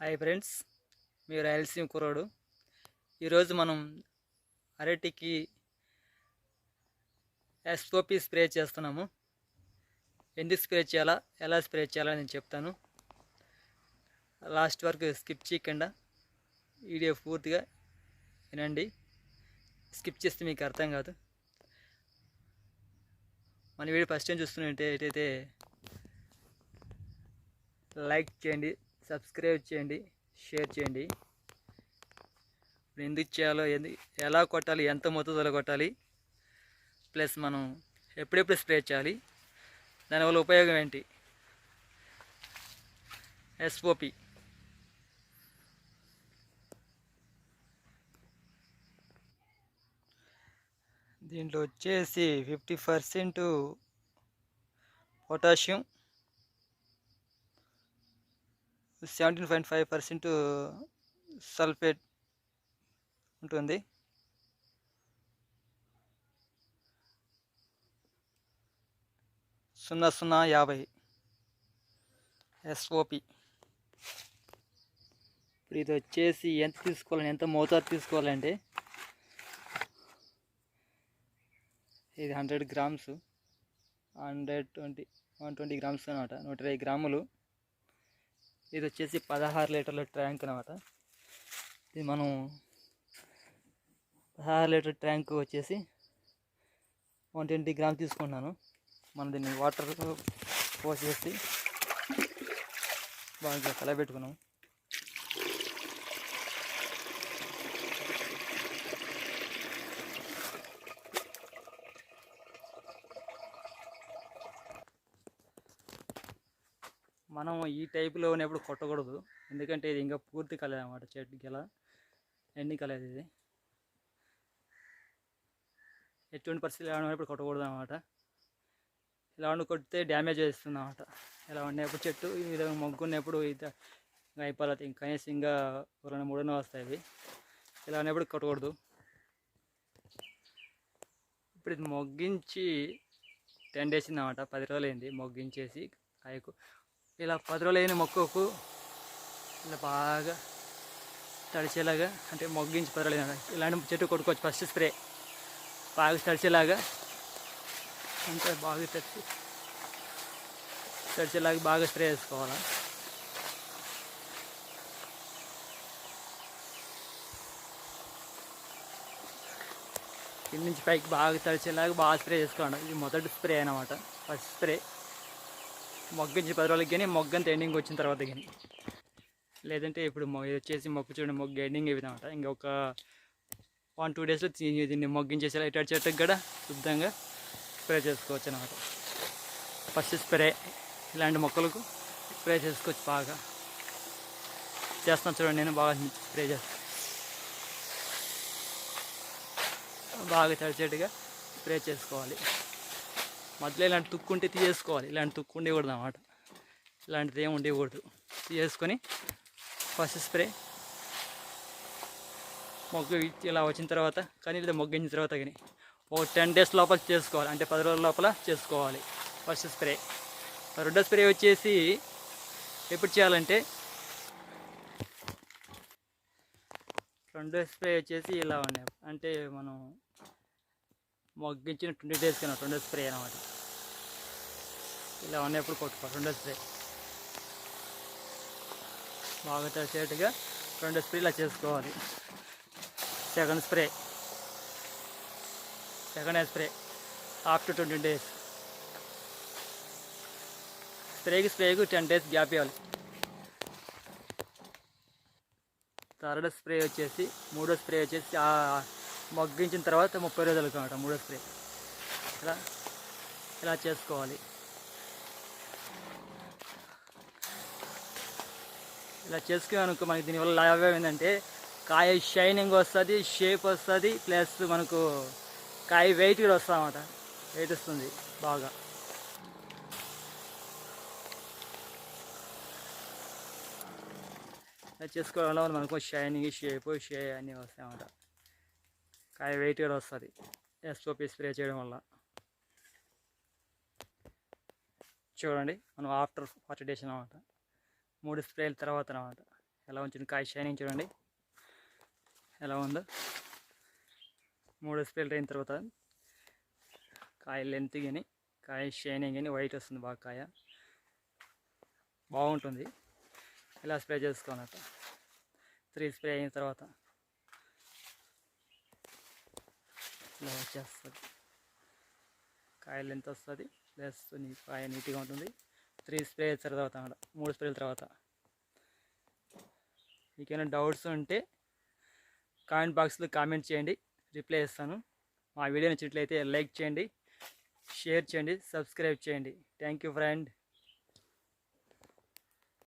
Hi friends మీ రాయలసీమ కుర్రోడు. ఈరోజు మనం అరటికి ఎస్ఓపి స్ప్రే చేస్తున్నాము. ఎందుకు స్ప్రే చేయాలా ఎలా స్ప్రే చేయాలా నేను చెప్తాను. లాస్ట్ వరకు స్కిప్ చేయకుండా వీడియో పూర్తిగా వినండి. స్కిప్ చేస్తే మీకు అర్థం కాదు. మన వీడియో ఫస్ట్ టైం చూస్తున్నట్టయితే లైక్ చేయండి సబ్స్క్రైబ్ చేయండి షేర్ చేయండి. ఇప్పుడు ఎందుకు చేయాలో ఎందు ఎలా కొట్టాలి ఎంత మొత్తంలో కొట్టాలి ప్లస్ మనం ఎప్పుడెప్పుడు స్ప్రే చేయాలి దానివల్ల ఉపయోగం ఏంటి? ఎస్ఓపి దీంట్లో వచ్చేసి fifty percent potassium seventeen point five percent sulphate ఉంటుంది. సున్నా సున్నా యాభై ఎస్ఓపి ఇప్పుడు ఇది వచ్చేసి ఎంత తీసుకోవాలని ఎంత మోతాదు తీసుకోవాలంటే ఇది hundred grams hundred twenty one twenty grams అనమాట నూట ఇరవై గ్రాములు ఇది వచ్చేసి పదహారు లీటర్ల ట్యాంక్ అనమాట ఇది మనం పదహారు లీటర్ ట్యాంక్ వచ్చేసి వన్ ట్వంటీ గ్రామ్స్ తీసుకున్నాను మనం దీన్ని వాటర్ పోసేసి బాగా కలబెట్టుకున్నాం. మనం ఈ టైప్లో ఉన్నప్పుడు కొట్టకూడదు. ఎందుకంటే ఇది ఇంకా పూర్తి కాలేదు అనమాట చెట్టు గెల. ఎండి కలేదు ఇది. ఎటువంటి పరిస్థితి ఎలా ఉన్నప్పుడు కొట్టకూడదు అనమాట ఇలా ఉండి కొడితే డ్యామేజ్ చేస్తుంది అనమాట ఇలా ఉండేప్పుడు చెట్టు ఈ విధంగా మొగ్గున్నప్పుడు ఇది అయిపోతుంది ఇంకా కనీసం ఇంకా రెండు మూడున వస్తాయి ఇవి ఇలా ఉన్నప్పుడు కొట్టకూడదు. ఇప్పుడు ఇది మొగ్గించి టెన్ డేస్ అనమాట పది రోజులు అయింది మొగ్గించేసి కాయకు ఇలా పది మొక్కకు ఇలా బాగా తడిచేలాగా అంటే మొగ్గించి పది ఇలాంటి చెట్టు కొట్టుకోవచ్చు ఫస్ట్ స్ప్రే. బాగా తడిచేలాగా ఇంకా బాగా తడిచి తడిచేలాగా బాగా స్ప్రే చేసుకోవాలి. కింద నుంచి పైకి బాగా తడిచేలాగా బాగా స్ప్రే చేసుకోవాలి. ఇది మొదటి స్ప్రే అనమాట ఫస్ట్ స్ప్రే. మొగ్గించి పది రోజులకి కానీ మొగ్గంత ఎండింగ్ వచ్చిన తర్వాత కానీ లేదంటే ఇప్పుడు ఇది వచ్చేసి మొక్క చూడండి మొగ్గు ఎండింగ్ అయిపోయిందన్నమాట ఇంకొక వన్ టూ డేస్లో దీన్ని మొగ్గించేసేలా ఇటు చెట్టుకు కూడా శుద్ధంగా స్ప్రే చేసుకోవచ్చు అనమాట ఫస్ట్ స్ప్రే ఇలాంటి మొక్కలకు స్ప్రే చేసుకోవచ్చు బాగా. చేస్తున్నాను చూడండి నేను బాగా స్ప్రే చేస్తాను బాగా తడిచేట్టుగా స్ప్రే చేసుకోవాలి. మధ్యలో ఇలాంటి తుక్కుంటే తీసేసుకోవాలి. ఇలాంటి తుక్కు ఉండేకూడదు అన్నమాట. ఇలాంటిది ఏమి ఉండేకూడదు. తీసేసుకొని ఫస్ట్ స్ప్రే. మొగ్గు ఇలా వచ్చిన తర్వాత కానీ లేదా మొగ్గించిన తర్వాత కానీ ఒక టెన్ డేస్ లోపల చేసుకోవాలి. అంటే పది రోజుల లోపల చేసుకోవాలి. First spray. రెండో స్ప్రే వచ్చేసి ఎప్పుడు చేయాలంటే రెండో స్ప్రే వచ్చేసి ఇలా ఉన్నాయి అంటే మనం మొగ్గించిన ట్వంటీ డేస్ కన్నా రెండో స్ప్రే అనమాట ఇలా ఉన్నప్పుడు కొట్టుకోవాలి. రెండో స్ప్రే. బాగా తెలిసేట్టుగా రెండో స్ప్రే ఇలా చేసుకోవాలి. Second spray. Second spray. After twenty days. స్ప్రేకి స్ప్రేకి టెన్ డేస్ గ్యాప్ ఇవ్వాలి. థర్డ్ స్ప్రే వచ్చేసి మూడో స్ప్రే వచ్చేసి మగ్గించిన తర్వాత ముప్పై రోజులకు అనమాట మూడో స్ప్రే. ఇలా ఇలా చేసుకోవాలి. ఇలా చేసుకుని అనుకో మనకి దీనివల్ల లాభం ఏంటంటే కాయ షైనింగ్ వస్తుంది షేప్ వస్తుంది ప్లస్ మనకు కాయ వెయిట్ కూడా వస్తుంది అన్నమాట. వెయిట్ వస్తుంది బాగా. ఇలా చేసుకోవడం వల్ల మనకు షైనింగ్ షేప్ షే అన్నీ వస్తాయి అనమాట కాయ వెయిట్ కూడా వస్తుంది. ఎస్ఓపి స్ప్రే చేయడం వల్ల. చూడండి మనం ఆఫ్టర్ ఫార్టీ డేస్ అనమాట మూడు స్ప్రేల తర్వాత అనమాట ఎలా ఉంచింది? కాయ షైనింగ్ చూడండి. ఎలా ఉందో. మూడు స్ప్రేలు అయిన తర్వాత కాయ లెంత్ కానీ కాయ షైనింగ్ కానీ వైట్ వస్తుంది బాగా కాయ. బాగుంటుంది. ఇలా స్ప్రే చేసుకోనట త్రీ స్ప్రే అయిన తర్వాత ఇలా వచ్చేస్తుంది. కాయ లెంత్ వస్తుంది. ప్లస్ కాయ నీట్గా ఉంటుంది. త్రీ స్ప్రే తర్వాత మూడు స్ప్రేల తర్వాత. మీకేమైనా డౌట్స్ ఉంటే కామెంట్ బాక్స్లో కామెంట్ చేయండి రిప్లై ఇస్తాను. మా వీడియో నచ్చినట్లయితే లైక్ చేయండి షేర్ చేయండి సబ్స్క్రైబ్ చేయండి. Thank you friend.